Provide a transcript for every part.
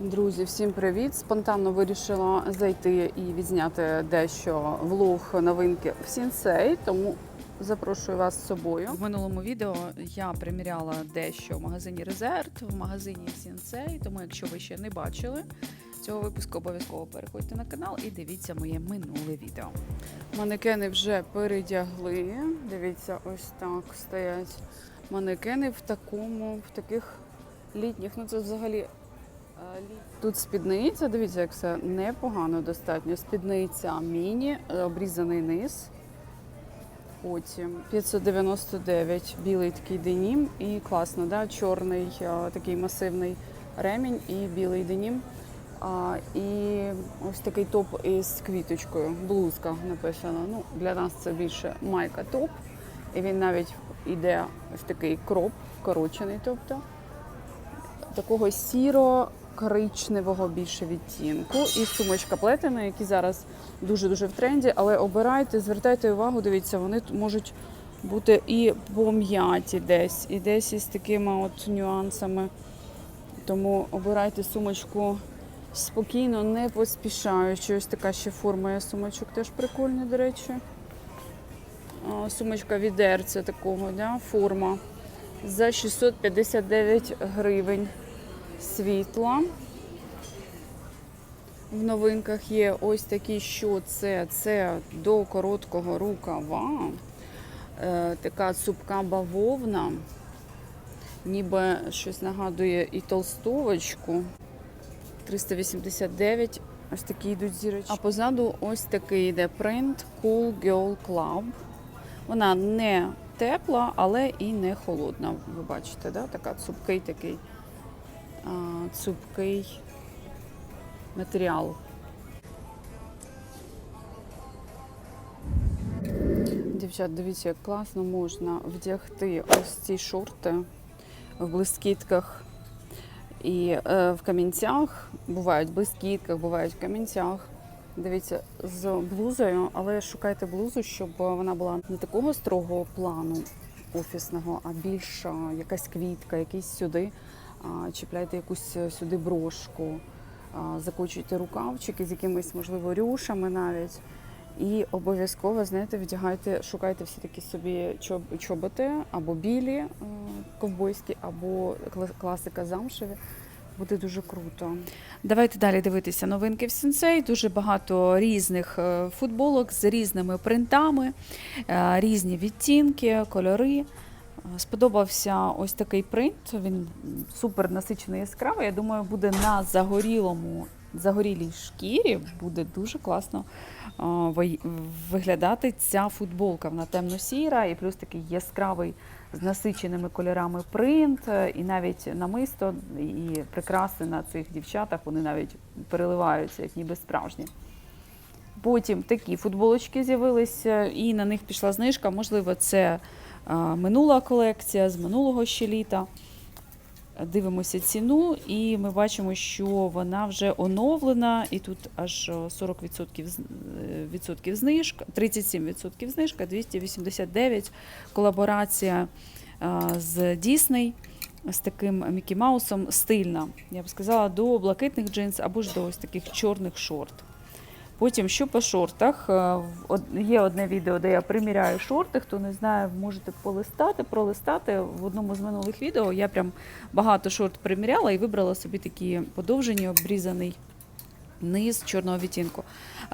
Друзі, всім привіт! Спонтанно вирішила зайти і відзняти дещо влог новинки в Сінсей, тому запрошую вас з собою. В минулому відео я приміряла дещо в магазині Резерт, в магазині Сінсей. Тому, якщо ви ще не бачили цього випуску, обов'язково переходьте на канал і дивіться моє минуле відео. Манекени вже передягли. Дивіться, ось так стоять манекени в такому, в таких літніх. Ну це взагалі. Тут спідниця, дивіться, як все непогано достатньо. Спідниця міні, обрізаний низ. Потім 599 білий такий денім і класно, да? чорний такий масивний ремінь і білий денім. А, і ось такий топ із квіточкою. Блузка написано. Ну, для нас це більше майка топ. І він навіть іде ось такий кроп, вкорочений, тобто такого сіро-коричневого більше відтінку. І сумочка плетена, які зараз дуже-дуже в тренді, але обирайте, звертайте увагу, дивіться, вони можуть бути і пом'яті десь, і десь із такими от нюансами. Тому обирайте сумочку спокійно, не поспішаючи. Ось така ще форма є сумочок, теж прикольна, до речі. Сумочка відерця такого, да? форма за 659 гривень світла. В новинках є ось такі, що це, це до короткого рукава. Е, така цупка бавовна, ніби щось нагадує і толстовочку. 389. Ось такі йдуть зірочки. А позаду ось такий йде принт Cool Girl Club. Вона не тепла, але і не холодна. Ви бачите, да? така цупкий такий цупкий матеріал. Дівчат, дивіться, як класно можна вдягти ось ці шорти в блискітках і е, в камінцях. Бувають в блискітках, бувають в камінцях. Дивіться, з блузою, але шукайте блузу, щоб вона була не такого строгого плану офісного, а більш якась квітка, якийсь сюди. Чіпляйте якусь е, сюди брошку, закочуйте рукавчики з якимись, можливо, рюшами навіть. І обов'язково, знаєте, вдягайте, шукайте всі такі собі чоботи або білі е, ковбойські, або класика замшеві. Буде дуже круто. Давайте далі дивитися новинки в Сінсей. Дуже багато різних е, футболок з різними принтами, різні відтінки, кольори. Сподобався ось такий принт. Він супер насичений яскравий. Я думаю, буде на загорілому, загорілій шкірі. Буде дуже класно виглядати ця футболка. Вона темно-сіра і плюс такий яскравий з насиченими кольорами принт, і навіть намисто і прикраси на цих дівчатах вони навіть переливаються, як ніби справжні. Потім такі футболочки з'явилися, і на них пішла знижка. Можливо, це минула колекція з минулого ще літа. Дивимося ціну, і ми бачимо, що вона вже оновлена, і тут аж 40% з- е, відсотків знижка, 37% знижка, 289 колаборація е, з Дісней з таким Мікі Маусом стильна. Я б сказала, до блакитних джинс або ж до ось таких чорних шорт. Потім, що по шортах, е, є одне відео, де я приміряю шорти. Хто не знає, можете полистати, пролистати. В одному з минулих відео я прям багато шорт приміряла і вибрала собі такі подовжені, обрізаний низ чорного відтінку.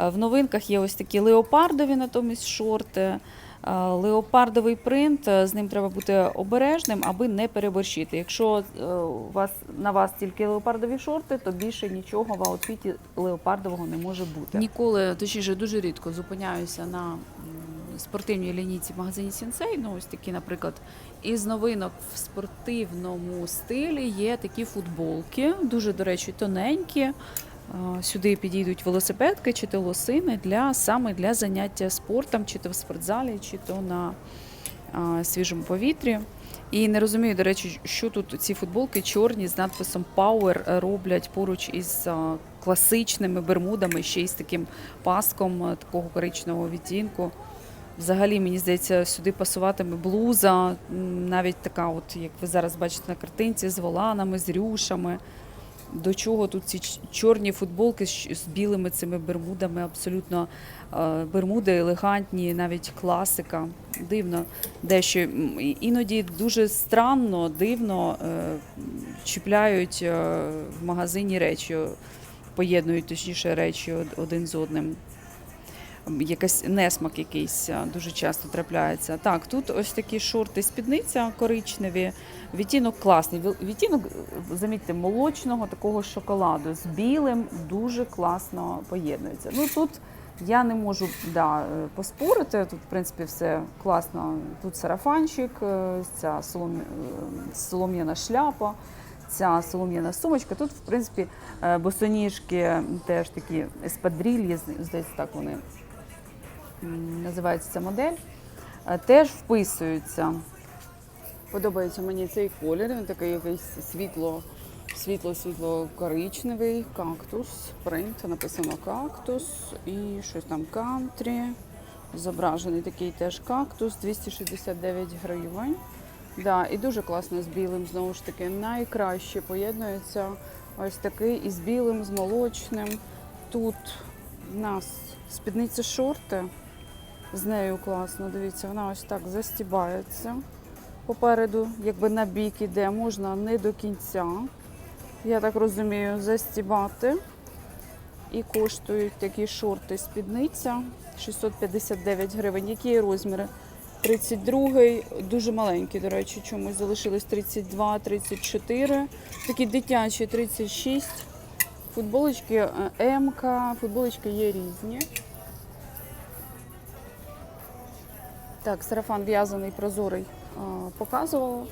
Е, В новинках є ось такі леопардові натомість шорти. Е, Леопардовий принт, е, з ним треба бути обережним, аби не переборщити. Якщо е, у вас на вас тільки леопардові шорти, то більше нічого в аутфіті леопардового не може бути. Ніколи, точніше, дуже рідко зупиняюся на спортивній лінійці в магазині Сінсей. Ну, ось такі, наприклад, із новинок в спортивному стилі є такі футболки, дуже, до речі, тоненькі. Сюди підійдуть велосипедки чи то лосини для саме для заняття спортом, чи то в спортзалі, чи то на е, свіжому повітрі. І не розумію, до речі, що тут ці футболки чорні з надписом Power роблять поруч із е, класичними бермудами, ще й з таким паском такого коричневого відтінку. Взагалі, мені здається, сюди пасуватиме блуза, навіть така, от як ви зараз бачите на картинці, з воланами, з рюшами. До чого тут ці чорні футболки з, білими цими бермудами, абсолютно е, бермуди елегантні, навіть класика. Дивно, дещо іноді дуже странно, дивно е, чіпляють е, в магазині речі, поєднують точніше речі один з одним. М, Якийсь несмак якийсь дуже часто трапляється. Так, тут ось такі шорти, спідниця коричневі. Відтінок класний. Ві- Відтінок, е, замітьте, молочного такого шоколаду з білим дуже класно поєднується. Ну тут я не можу да, е, поспорити. Тут, в принципі, все класно. Тут сарафанчик, е, ця солом... е, солом'яна шляпа, ця солом'яна сумочка. Тут, в принципі, е, босоніжки теж такі еспадрильї, з- здається, так вони називається ця модель. е, Теж вписуються. Подобається мені цей колір, він такий якийсь світло, світло-світло коричневий, кактус, принт, написано кактус і щось там кантрі. Зображений такий теж кактус, 269 гривень. Да, і дуже класно з білим, знову ж таки, найкраще поєднується ось такий із білим, з молочним. Тут в нас спідниця шорти. З нею класно, дивіться, вона ось так застібається попереду, якби на бік іде, можна не до кінця. Я так розумію, застібати. І коштують такі шорти спідниця 659 гривень. Які розміри? 32 дуже маленький, до речі, чомусь залишилось 32, 34. Такі дитячі 36. Футболочки е, МК, футболочки є різні. Так, сарафан в'язаний прозорий показувала.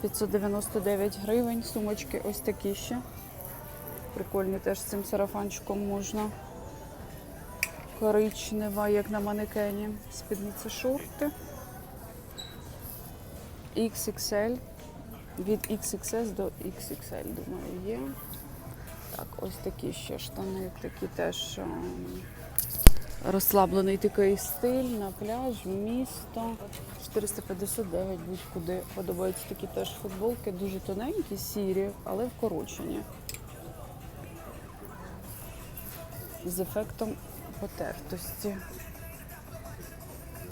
599 гривень. Сумочки ось такі ще. Прикольні теж з цим сарафанчиком можна. Коричнева, як на манекені. Спідниця шорти. XXL. Від XXS до XXL, думаю, є. Так, ось такі ще штани, такі теж ем, розслаблений такий стиль на пляж, місто. 459 будь-куди. Подобаються такі теж футболки, дуже тоненькі, сірі, але вкорочені. З ефектом потертості.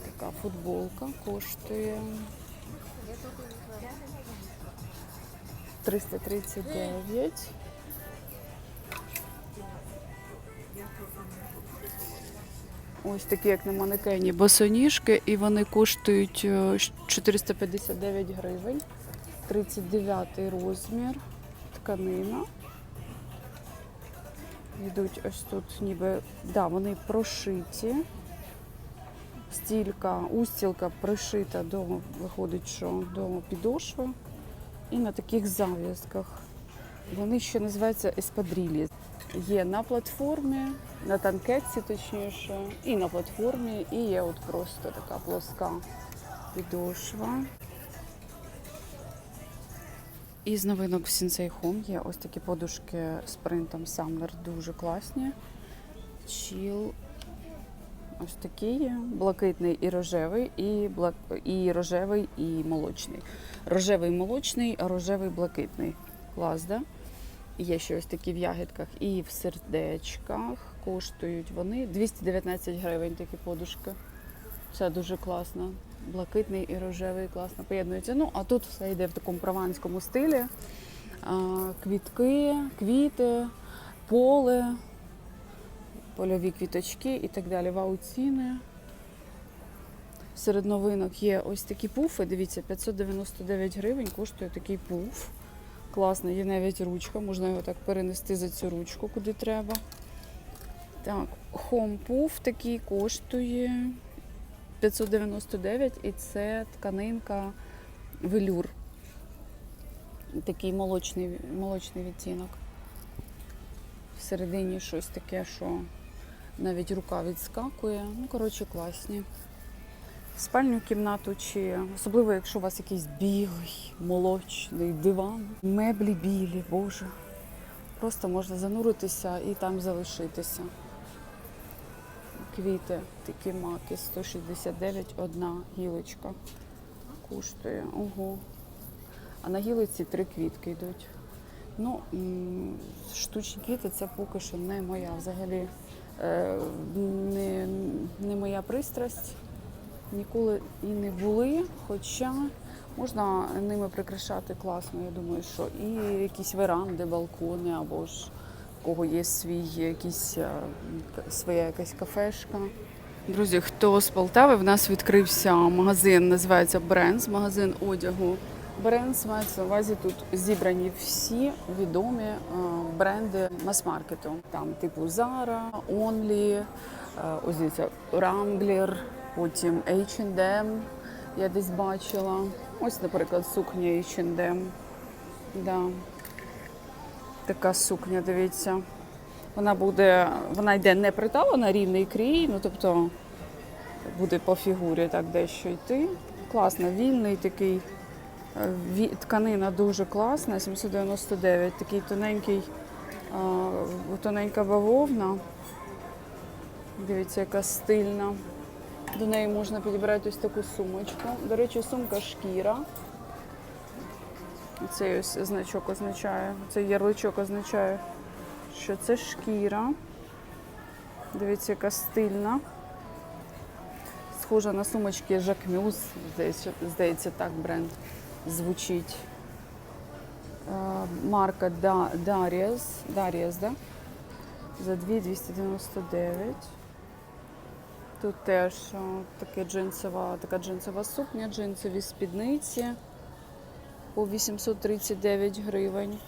Така футболка коштує 339. Ось такі, як на манекені, босоніжки, і вони коштують е, 459 гривень. 39 розмір, тканина. Йдуть ось тут ніби, да, вони прошиті. Стілька, устілка пришита до, виходить, що до підошви. І на таких зав'язках. Вони ще називаються еспадрілі. Є на платформі, на танкетці точніше, і на платформі, і є от просто така плоска підошва. Із новинок в Sensei Home є ось такі подушки з принтом Summer, дуже класні. Чіл ось такий є, блакитний і рожевий, і, блак... і рожевий, і молочний. Рожевий молочний, рожевий блакитний. Клас, да? Є ще ось такі в ягідках і в сердечках. Коштують вони 219 гривень такі подушки. Це дуже класно. Блакитний і рожевий класно поєднуються. Ну, а тут все йде в такому прованському стилі. Квітки, квіти, поле, польові квіточки і так далі. Вау-ціни. Серед новинок є ось такі пуфи. Дивіться, 599 гривень коштує такий пуф. Класно, є навіть ручка, можна його так перенести за цю ручку, куди треба. Так, Puff такий коштує 599 і це тканинка велюр. Такий молочний, молочний відтінок. Всередині щось таке, що навіть рука відскакує. Ну, коротше, класні. Спальню кімнату чи особливо, якщо у вас якийсь білий, молочний диван, меблі білі, боже. Просто можна зануритися і там залишитися. Квіти, такі маки, 169 одна гілочка коштує. Ого. А на гілиці три квітки йдуть. Ну, штучні квіти це поки що не моя взагалі е, не, не моя пристрасть. Ніколи і не були, хоча можна ними прикрашати класно, я думаю, що і якісь веранди, балкони, або ж в кого є свій якийсь е, своя якась кафешка. Друзі, хто з Полтави, в нас відкрився магазин, називається Бренс, магазин одягу. Бренс мається на увазі тут зібрані всі відомі е, бренди мас-маркету. Там типу Zara, Only, е, ось дивіться, Wrangler, потім H&M я десь бачила. Ось, наприклад, сукня H&M. Да. Така сукня, дивіться. Вона буде, вона йде не приталена, рівний крій, ну тобто буде по фігурі так дещо йти. Класно, вільний такий. е, Тканина дуже класна, 799, такий тоненький, тоненька бавовна. Дивіться, яка стильна. До неї можна підібрати ось таку сумочку. До речі, сумка шкіра. Цей ось значок означає, цей ярличок означає, що це шкіра. Дивіться, яка стильна. Схожа на сумочки Jacquemus, здається, так бренд звучить. Е, Марка Darius, Darius, да? За 2,299. Тут теж таке джинсова, така джинсова сукня, джинсові спідниці по 839 гривень.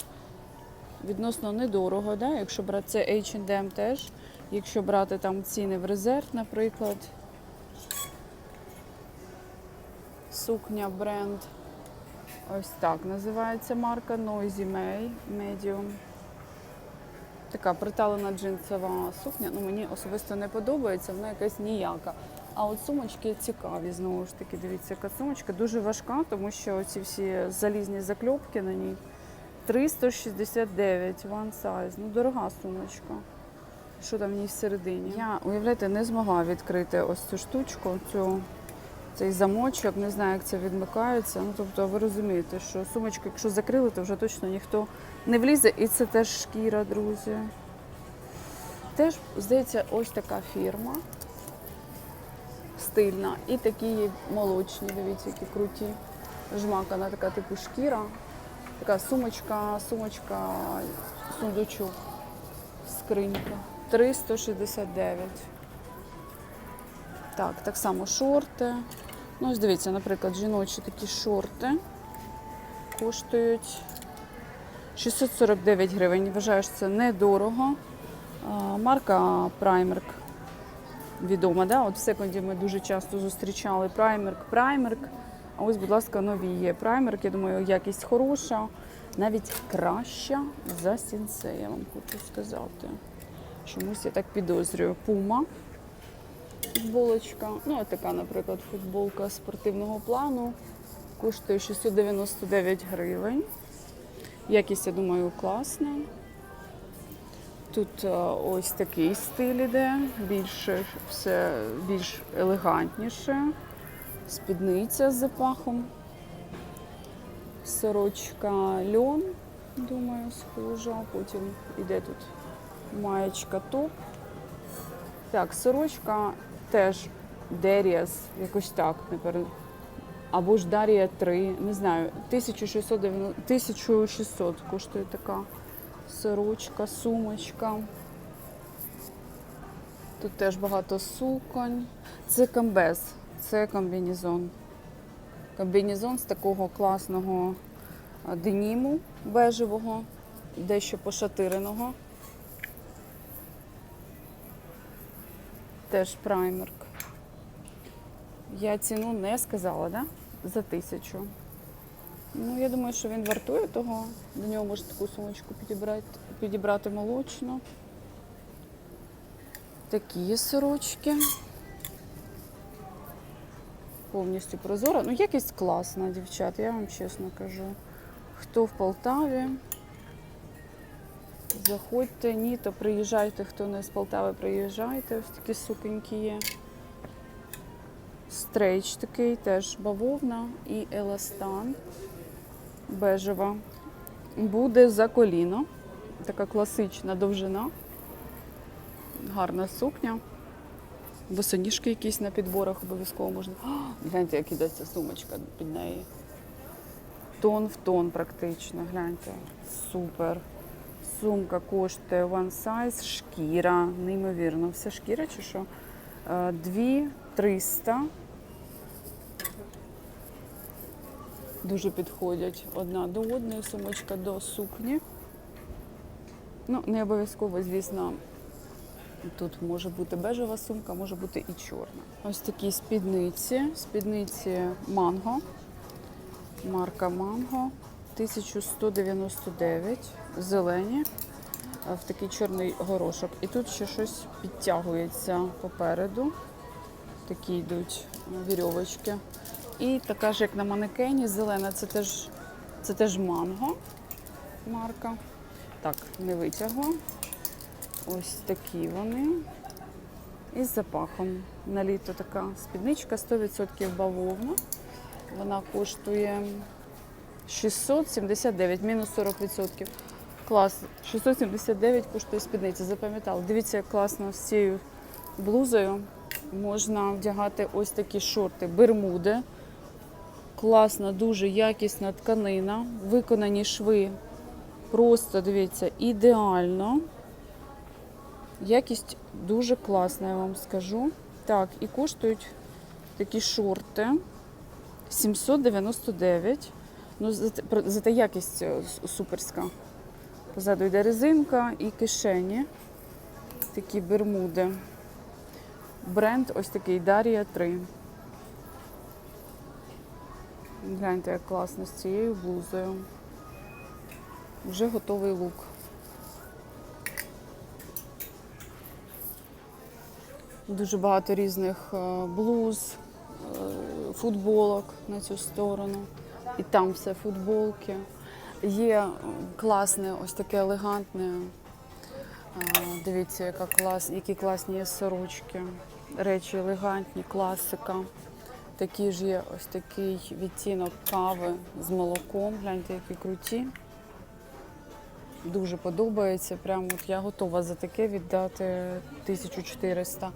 Відносно недорого, да? якщо брати це H&M теж. Якщо брати там ціни в резерв, наприклад. Сукня бренд. Ось так називається марка Noisy May Medium. Така приталена джинсова сукня. Ну, мені особисто не подобається, вона якась ніяка. А от сумочки цікаві, знову ж таки, дивіться, яка сумочка дуже важка, тому що ці всі залізні закльопки на ній 369 one size. Ну, дорога сумочка. Що там в ній всередині? Я, уявляєте, не змогла відкрити ось цю штучку, цю, цей замочок, не знаю, як це відмикається. Ну, тобто ви розумієте, що сумочку, якщо закрили, то вже точно ніхто не влізе. І це теж шкіра, друзі. Теж, здається, ось така фірма. Стильна. І такі є молочні, дивіться, які круті. Жмакана така типу шкіра. Така сумочка, сумочка, сундучок, скринька. 369. Так, так само шорти. Ну, ось дивіться, наприклад, жіночі такі шорти коштують 649 гривень. Вважаю, що це недорого. Марка Primark відома, да? От в секунді ми дуже часто зустрічали Primark, Primark. А ось, будь ласка, нові є Primark. Я думаю, якість хороша, навіть краща за Sensei, я вам хочу сказати. Чомусь я так підозрюю. Puma футболочка. Ну, така, наприклад, футболка спортивного плану. Коштує 699 гривень. Якість, я думаю, класна. Тут е, ось такий стиль іде, більше, все більш елегантніше. Спідниця з запахом. Сорочка льон, думаю, схожа. Потім іде тут маєчка топ. Так, сорочка теж Деріас, якось так, пере- або ж Дарія 3, не знаю, 1690 1600 коштує така сорочка, сумочка. Тут теж багато суконь. Це комбез, це комбінезон. Комбінезон з такого класного деніму бежевого, дещо пошатиреного. Теж праймерк. Я ціну не сказала, да? За тисячу. Ну, я думаю, що він вартує того. До нього можна таку сумочку підібрати, підібрати молочну. Такі сорочки. Повністю прозора. Ну, якість класна, дівчат, я вам чесно кажу. Хто в Полтаві? Заходьте, ні, то приїжджайте, хто не з Полтави, приїжджайте. Ось такі суконьки є. Стрейч такий, теж бавовна і еластан бежева. буде за коліно. Така класична довжина. Гарна сукня. Босоніжки якісь на підборах обов'язково можна. Гляньте, як іде ця сумочка під неї. Тон в тон практично. Гляньте. Супер. Сумка коштує one size, шкіра. Неймовірно. Все шкіра чи що? Е, 2300. Дуже підходять одна до одної, сумочка до сукні. Ну, не обов'язково, звісно, тут може бути бежева сумка, може бути і чорна. Ось такі спідниці. Спідниці Манго. Марка Манго. 1199. Зелені. е, В такий чорний горошок. І тут ще щось підтягується попереду. Такі йдуть вірьовочки. І така ж, як на манекені, зелена, це теж, це теж манго марка. Так, не витягла. Ось такі вони. Із запахом. На літо така спідничка 100% бавовна. Вона коштує 679, мінус 40%. Клас. 679 коштує спідниця, запам'ятала. Дивіться, як класно з цією блузою можна вдягати ось такі шорти. Бермуди. Класна, дуже якісна тканина. Виконані шви. Просто дивіться, ідеально. Якість дуже класна, я вам скажу. Так, і коштують такі шорти 799. Ну, зате, якість е, суперська. Позаду йде резинка і кишені. Такі бермуди. Бренд ось такий Дарія 3. Гляньте, як класно з цією блузою. Вже готовий лук. Дуже багато різних е, блуз, е, футболок на цю сторону. І там все футболки. Є класне, ось таке елегантне. Дивіться, яка клас, які класні є сорочки. Речі елегантні, класика. Такий ж є ось такий відтінок кави з молоком. Гляньте, які круті. Дуже подобається. Прямо от я готова за таке віддати 1400.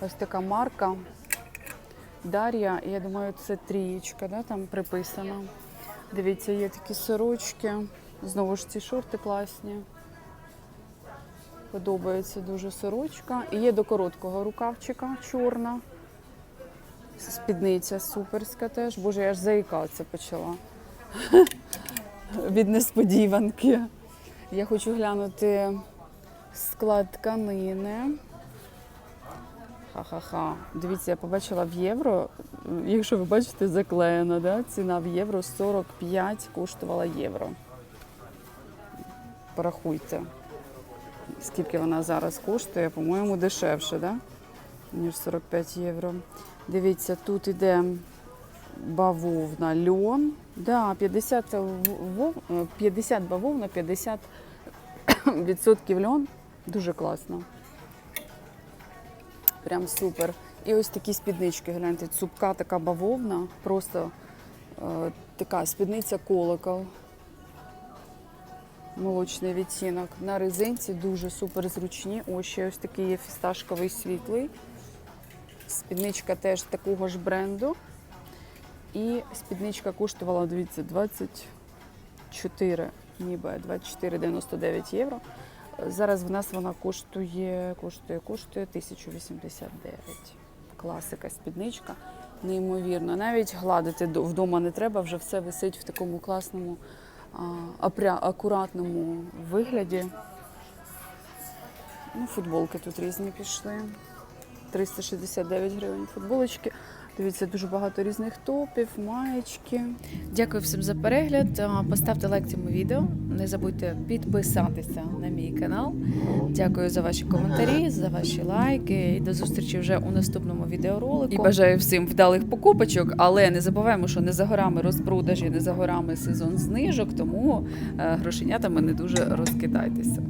Ось така марка. Дар'я, я думаю, це трієчка, да, там приписана. Дивіться, є такі сорочки. Знову ж ці шорти класні. Подобається дуже сорочка. І є до короткого рукавчика чорна. Спідниця суперська теж. Боже, я аж заїкатися почала. Від несподіванки. Я хочу глянути склад тканини. Ха-ха-ха. Дивіться, я побачила в євро. Якщо ви бачите, заклеєно, да? ціна в євро 45 коштувала євро. Порахуйте, скільки вона зараз коштує, по-моєму, дешевше, да? ніж 45 євро. Дивіться, тут іде бавовна, льон. Да, 50, вов- е, 50 бавовна, 50 відсотків льон. Дуже класно. Прям супер. І ось такі спіднички, гляньте, цупка така бавовна, просто е, така спідниця колокол. Молочний відтінок. На резинці дуже супер зручні. Ось ще ось такий є фісташковий світлий. Спідничка теж такого ж бренду. І спідничка коштувала, дивіться, 24, ніби 24,99 євро. Зараз в нас вона коштує, коштує, коштує 1089. Класика спідничка. Неймовірно. Навіть гладити вдома не треба, вже все висить в такому класному, апря- акуратному вигляді. Ну, футболки тут різні пішли. 369 гривень футболочки. Дивіться, дуже багато різних топів, маєчки. Дякую всім за перегляд. Поставте лайк цьому відео. Не забудьте підписатися на мій канал. Дякую за ваші коментарі, за ваші лайки. І до зустрічі вже у наступному відеоролику. І бажаю всім вдалих покупочок, але не забуваємо, що не за горами розпродажі, не за горами сезон знижок, тому е, грошенятами не дуже розкидайтеся.